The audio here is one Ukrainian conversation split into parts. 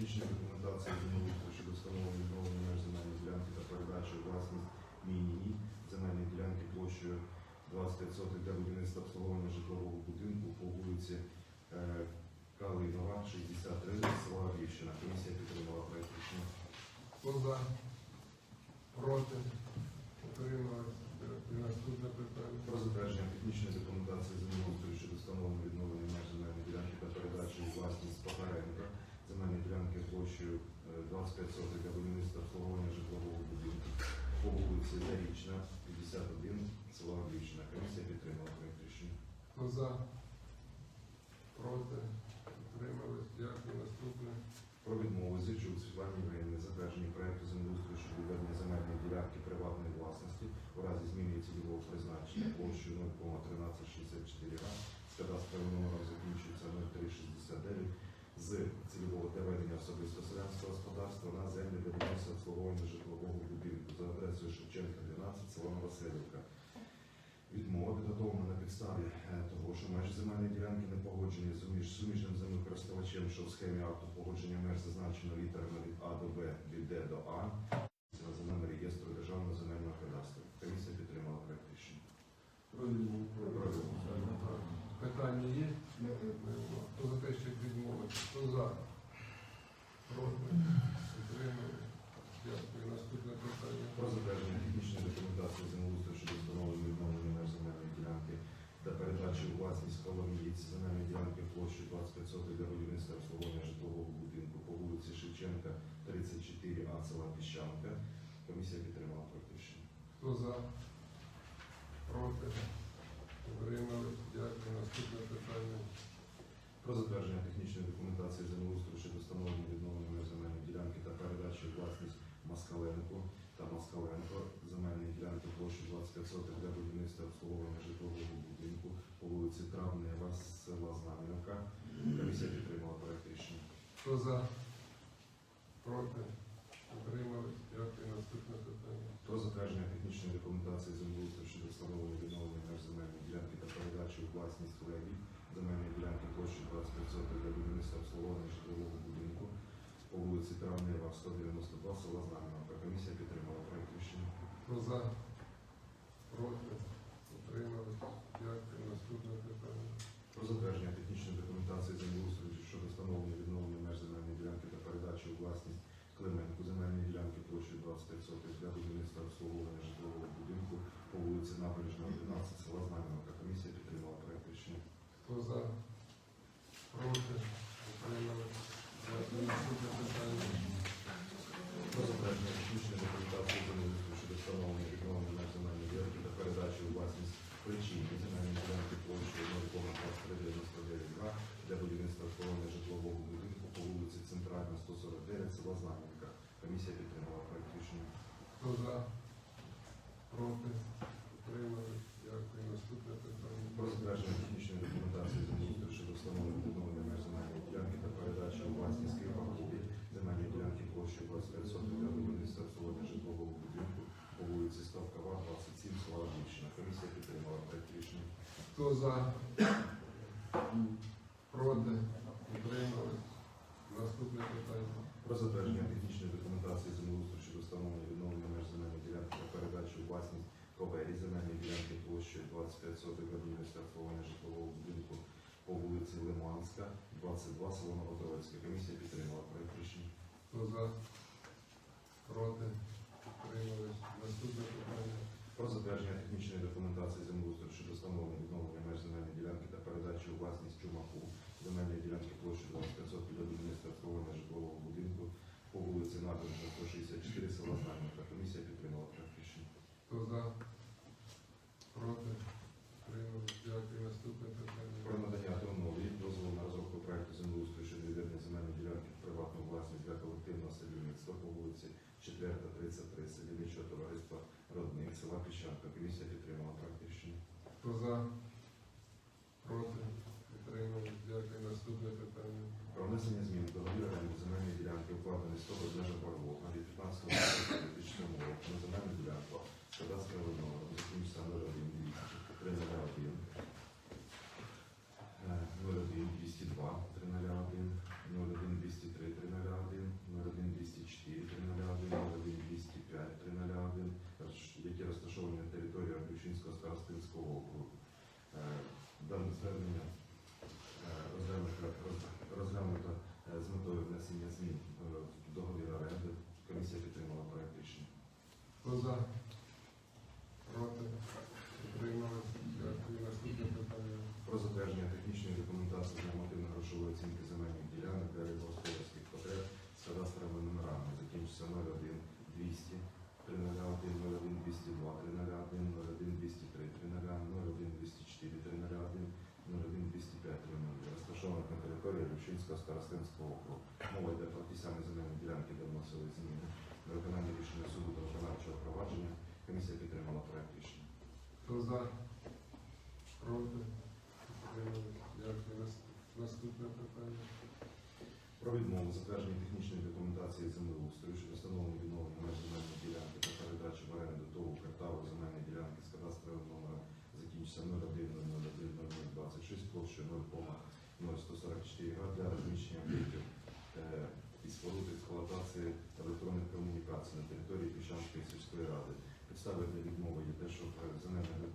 технічної документації землеустрою щодо встановлення відновлення меж земельної ділянки та передачі власність мінії земельної ділянки площею 25 сотих для будівництва обслуговування житлового будинку по вулиці е, Калинова, 63, села Львівщина. Комісія підтримала проект рішення. Хто за? Проти? Утримались? Наступне питання. Про затвердження технічної документації землеустрою щодо встановлення відновлення меж земельної ділянки та передачі у власність Пахаренка земельної ділянки площею е, 25 сотих для будівництва обслуговування житлового будинку Зарічна, 51, села Львівщина. Комісія підтримала проект рішення. Хто за? Проти? Утримались? Дякую. Наступне. Про відмову Зичук Світлані Євгенівні затвердження проекту землеустрою щодо ведення земельної ділянки приватної власності у разі зміни цільового призначення площею 0,1364 га з кадастровим номером закінчується 0369 з для ведення особисто селянського господарства на землі для будівництва обслуговування житлового будинку за адресою Шевченка 12, село Новоселівка. Відмова підготовлена на підставі е, того, що межі земельної ділянки не погоджені з суміж- суміжним землекористувачем, що в схемі акту погодження меж зазначено літерами від А до Б, від Д до А, на земельному реєстру Державного земельного кадастру. Комісія підтримала проект рішення. Питання є? Хто за те, щоб відмовити? Хто за? Проти? Утримались? Дякую. Наступне питання. Про затвердження технічної документації землеустрою щодо встановлення відновлення меж земельної ділянки та передачі у власність коломієць земельної ділянки площею 25 сотих для будівництва обслуговування житлового будинку по вулиці Шевченка, 34 А, села Піщанка. Комісія підтримала рішення. Хто за? Проти? Утримались? Дякую. Наступне питання. Про затвердження технічної документації землеустрою щодо встановлення і відновлення меж земельної ділянки та передачі у власність Москаленко та Москаленко земельної ділянки площі 25 сотих для будівництва обслуговування житлового будинку по вулиці Травнева, села Знам'янка. Комісія підтримала проект рішення. Хто за? Проти? Утримались? Дякую. Наступне питання. Про затвердження технічної документації землеустрою щодо встановлення відновлення меж земельної ділянки та передачі у власність Леві земельної ділянки площі 25 сотих для будівництва обслуговування житлового будинку по вулиці Травнева, 192, села Знам'янка. Комісія підтримала рішення. Хто за? Проти? Утримались? Дякую. Наступне питання. Про затвердження технічної документації землеустрою щодо встановлення відновлення меж земельної ділянки та передачі у власність Клименку земельної ділянки площею 25 сотих для будівництва обслуговування житлового будинку по вулиці Набережна, 11, села Знам'янка. Комісія підтримала проект рішення. Хто за? Проти? Утримались? Дякую. Наступне питання. Про затвердження технічної документації землеустрою щодо встановлення і відновлення меж земельної ділянки та передачі у власність причини земельної ділянки площею 0,2399 га для будівництва обслуговування житлового будинку по вулиці Центральна, 149, села Знам'янка. Комісія підтримала проект рішення. Хто за? Проти? Утримались? Дякую. Наступне питання. Про затвердження технічної документації землеустрою щодо встановлення відновлення меж земельної ділянки та передачі у власність Києва Кривакові земельної ділянки площею 25 для будівництва обслуговування житлового будинку по вулиці Ставкова, 27, села Львівщина. Комісія підтримала проект рішення. Хто за? Проти? Утримались? Наступне питання. Про затвердження технічної документації землеустрою щодо встановлення відновлення меж земельної ділянки та передачі у власність Ковері земельної ділянки площею 25 сотих для обслуговування житлового будинку по вулиці Лиманська, 22, село Новотроїцьке. Комісія підтримала проект рішення. Хто за? Проти? Утримались? Наступне питання. Про затвердження технічної документації землеустрою щодо встановлення відновлення меж земельної ділянки та передачі у власність Чумаку земельної ділянки площі 25 сотих для будівництва житлового будинку по вулиці Набережна, 164, села Знам'янка. Комісія підтримала проект рішення. Хто за? Проти? Утримались? Дякую. Наступне Про надання донові дозволу на розробку проекту землеустрою щодо відведення земельної ділянки в приватну власність для колективного садівництва по вулиці 4, 33, садівничого товариства села Піщанка. Комісія підтримала проект рішення. Хто за? Проти? Утримались? Дякую. Наступне питання. Про внесення змін до договіру оренди земельної ділянки укладеної з того межа Барвок на 15 року 2000 року на земельну ділянку з кадастровим номером закінчиться 01 301 01 202 301 01 203 301 Перевщинського старостинського округу. Мова йде про ті самі земельні ділянки, де вносили зміни. На виконання рішення суду та виконавчого провадження комісія підтримала проект рішення. Хто за? Проти? Дякую. Наступне питання. Про відмову затвердження технічної документації землеустрою щодо встановлення відновлення земельної ділянки та передачі в оренду ТОВ Картаву земельної ділянки з кадастровим номером закінчиться 010026 площею 0,0144 га для розміщення об'єктів е, і споруд експлуатації електронних комунікацій на території Піщанської сільської ради. Підстави для відмови є те, що земельна е,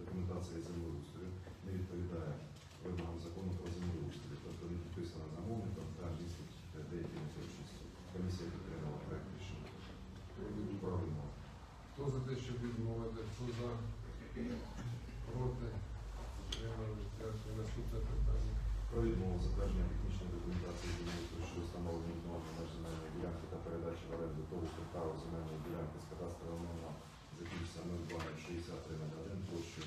документація землеустрою не відповідає вимогам закону про землеустрій, тобто не підписана замовником та містить деякі неточності. Комісія підтримала проект рішення. Про відмову. Хто за те, щоб відмовити? Хто за? Проти? Утримались? Дякую. Наступне питання. Про відмову затвердження технічної документації землеустрою щодо встановлення відновлення меж земельної ділянки та передачі в оренду того кварталу земельної ділянки з кадастровим номером закінчиться 0263 на 1 площу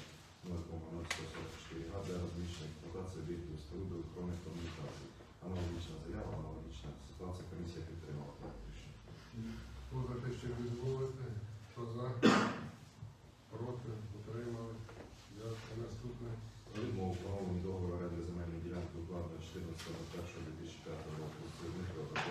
0,0144 га для розміщення експлуатації об'єктів споруд електронних комунікацій. Аналогічна заява, аналогічна ситуація. Комісія підтримала проект рішення. Хто за те, щоб відмовити? Хто за? Проти? Утримались? Дякую. Наступне. Відмову встановлення договору оренди земельної ділянки укладено 14.01.2005 року з Цивника ОВД.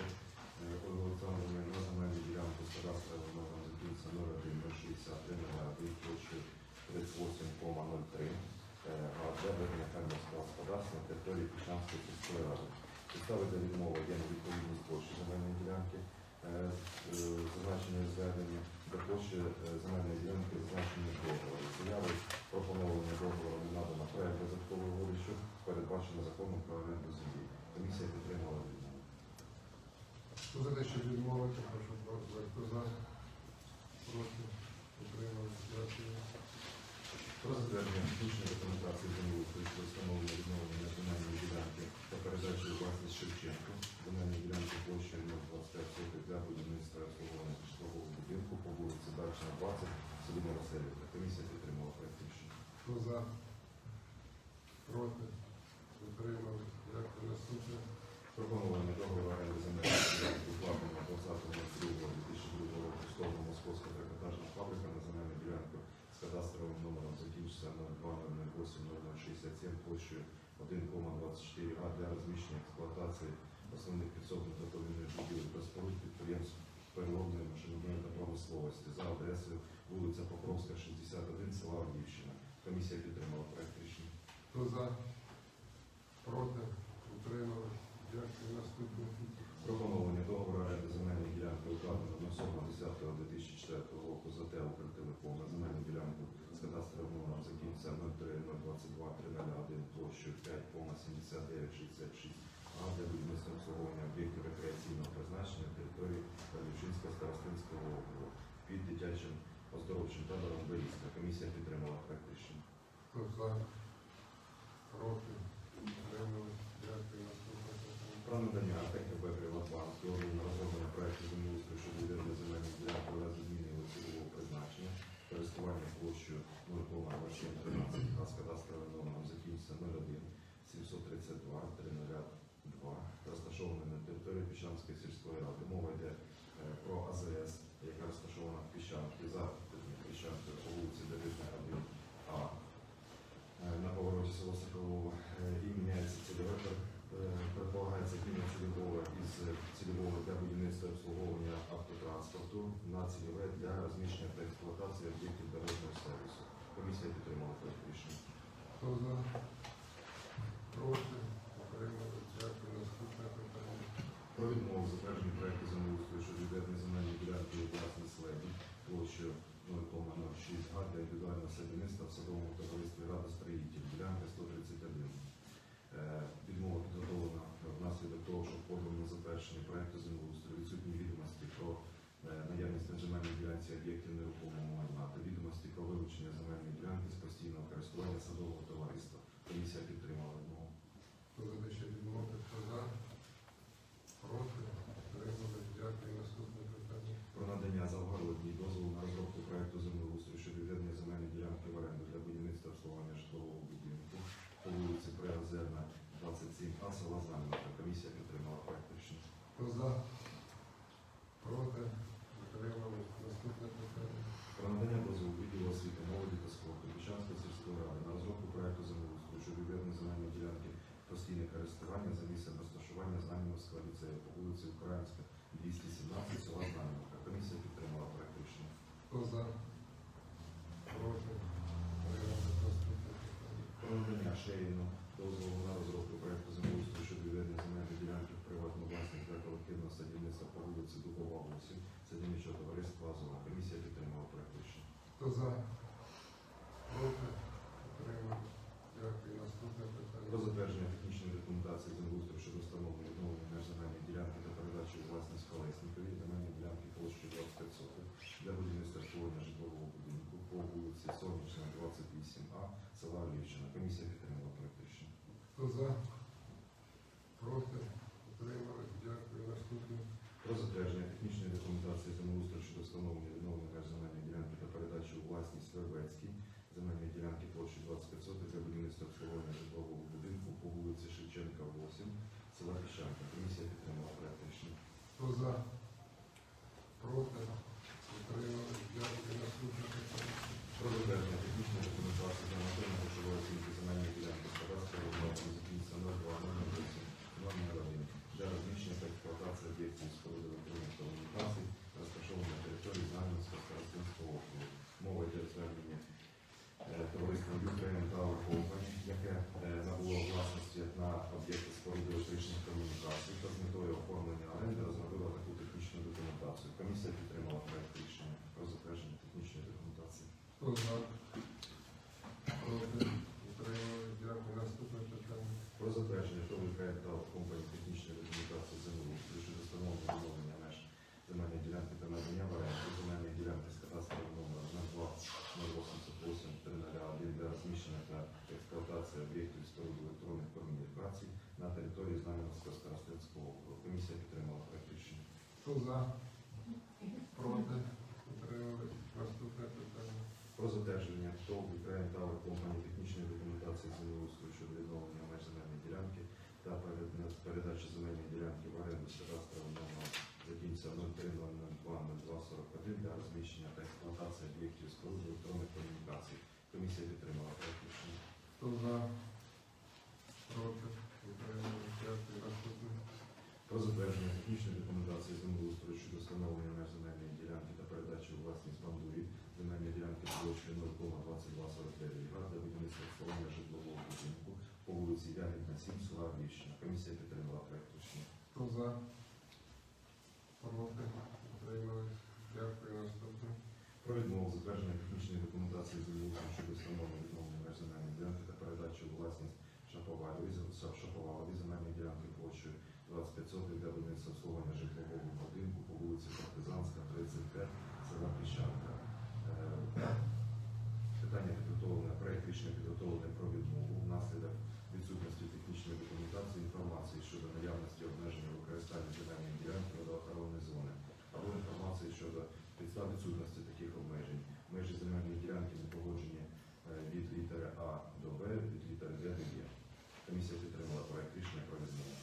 Олександрами на земельну ділянку з кадастровим номером закінця 01063 на 1 площею 38,03 е, га для ведення фермерського господарства на території Пішанської сільської ради. Підстави для відмови є невідповідність площі земельної ділянки, е, е, зазначення звернення до площі е, земельної ділянки зазначення договору. Заяви про договору не надано проект додаткової угоди, передбачено законом про оренду землі. Комісія підтримала відмову. Хто за те, щоб відмовити? Прошу за? Проти? Утримались? Про затвердження технічної документації землеустрою щодо встановлення відновлення національної ділянки та передачі у власність Шевченко, земельної ділянки площею 025 сотих для будівництва і обслуговування житлового будинку по вулиці Дачна, 20, селі Новоселівка. Комісія підтримала проект рішення. Хто за? Проти? Утримались? Дякую. Наступне. Пропонований договір оренди земельної ділянки укладено 20.02.2002 року з ТОВ Московська трикотажна фабрика на земельну ділянку з кадастровим номером закінчиться 02.08.0067 площею 1,24 га для розміщення експлуатації основних підсобних готовільних будівель та споруд підприємств переробної машинобудівної та промисловості за адресою вулиця Покровська, 61, села Авдіївщина. Комісія підтримала проект рішення. Хто за? Проти? Утримались? Дякую. Наступне. Пропоновані договору оренди земельної ділянки укладено на 7.10.2004 року за ТЕ «Укртелеком» на земельну ділянку з кадастровим номером закінця 03022 301 площею 5,7966 а для будівництва обслуговування об'єктів рекреаційного призначення на території Павлівчинського старостинського округу під дитячим оздоровчим табором Берізка. Комісія підтримала проект рішення. Хто за? Проти? Утримались? Дякую. Наступне питання. Про надання АТКБ «Приватбанк» дозволу на розроблення проекту землеустрою щодо відведення земельних ділянок у зміни його призначення, користування площею 0,0713 га з кадастровим номером закінчиться 01 732 302, розташований на території Піщанської сільської ради. Мова йде е, про АЗС, яка розташована в Піщанці, за Піщанкою по вулиці Давидна 1А. Е, На повороті село Соколово Е, і міняється цільове пер- предполагається зміна цільового із цільового для будівництва і обслуговування автотранспорту на цільове для розміщення та експлуатації об'єктів дорожнього сервісу. Комісія підтримала проект рішення. Хто за? Проти? Утримались? Дякую. Наступне питання. Про відмову затвердження проекту землеустрою щодо відведення земельної ділянки у власність леді площею 0,06 га для індивідуального садівництва в садовому товаристві Рада строїтель, ділянка 131. Е, Відмова підготовлена внаслідок того, що подано на затвердженні проєкту землеустрою відсутні відомості про е, наявність на земельній ділянці об'єктів нерухомого майна та відомості про вилучення земельної ділянки з постійного користування садового товариства. Комісія підтримала відмову. Хто за те, щоб відмовити? Хто за? Проти? Утримались? Дякую. Наступне питання. про надання Завгородній дозволу на розробку проекту землеустрою щодо відведення земельної ділянки в оренду для будівництва обслуговування житлового будинку по вулиці Приозерна, 27А, села Заміна. Хто за? Проти? Утримались. Наступне питання. Про надання дозволу відділу освіти, молоді та спорту Печанської сільської ради на розробку проекту землеустрою щодо відведення земельної ділянки постійне користування за місцем розташування Знам'янського ліцею по вулиці Українська, 217, села Знам'янка. Комісія підтримала проект рішення. Хто за? Проти? Утримались. Наступне питання. Про надання Шеїну дозволу на розробку проекту землеустрою щодо відведення земельної ділянки в приватну власність для колективного садівництва по вулиці Дубова, 8, садівничого товариства Азова. Комісія підтримала проект рішення. Хто за? Проти? Утримались. Дякую. Наступне Про питання. затвердження технічної документації землеустрою щодо встановлення відновлення меж земельної ділянки та передачі у власність Колеснікові земельної ділянки площею 25 соток для будівництва обслуговування житлового будинку по вулиці Сонячна, 28А, села Львівщина. Комісія підтримала рішення. Хто за? Проти? Утримались. Дякую. Наступне. Про затвердження технічної документації землеустрою щодо встановлення відновлення меж земельної ділянки та передачі у власність Вербецькій земельної ділянки площею 25 соток для будівництва обслуговування житлового будинку по вулиці Шевченка, 8, села Піщанка. Комісія підтримала рішення. Хто за? Проти? Утримались. Дякую. Наступне питання. Про затвердження технічної документації для моторної грошової оцінки земельної ділянки з кадастрового номеру закінця 0208 номер 1 для розміщення та експлуатації об'єктів і споруд електронних комунікацій, розташованих на території Знам'янського старостинського округу. Мова йде звернення е, товариства Ukraine Tower Company, яке е, набуло власності на об'єкти споруди електричних комунікацій та з метою оформлення оренди розробила таку технічну документацію. Комісія підтримала проект рішення про затвердження технічної документації. Хто за? Проти? Утримались. Дякую. Наступне питання. Про ТОВ компанії технічної документації землеустрою щодо встановлення відновлення меж земельної ділянки та надання в оренду земельної ділянки з кадастровим номером 02088 301 для розміщення та експлуатації об'єктів споруд електронних комунікацій на території Знам'янського старостинського округу. Комісія підтримала проект рішення. Хто за? Проти? Утримались. Наступне питання. Про затвердження ТОВ Ukraine Tower компанії технічної документації землеустрою щодо відновлення меж земельної ділянки та перед- передачі земельної ділянки в оренду з кадастровим номером закінця 03020241 для розміщення та експлуатації об'єктів споруд електронних комунікацій. Комісія підтримала проект рішення. Хто за? Проти? Утримались. Дякую. Наступне. Про затвердження технічної документації землеустрою щодо встановлення меж земельної ділянки та передачі у власність бандурі земельної ділянки площею 0,2249 га для будівництва обслуговування житлового вулиці Ягідна, 7, села Львівщина. Комісія підтримала проект рішення. Хто за? Проти? Утримались. Дякую. Наступне. Про відмову затвердження технічної документації з землеустрою щодо встановлення відновлення меж земельної ділянки та передачі у власність Шаповалові Шаповалові земельної ділянки площею 25 сотих для будівництва обслуговування житлового будинку по вулиці Партизанська, 35, села Піщанка. Е, Питання підготовлене, проект рішення підготовлене про відмову внаслідок відсутності технічної документації інформації щодо наявності обмеження використання земельної ділянки природоохоронної зони або інформації щодо підстав відсутності таких обмежень. Межі земельної ділянки не погоджені е, від літери А до Б, від літери Д до Є. Комісія підтримала проект рішення про відмову.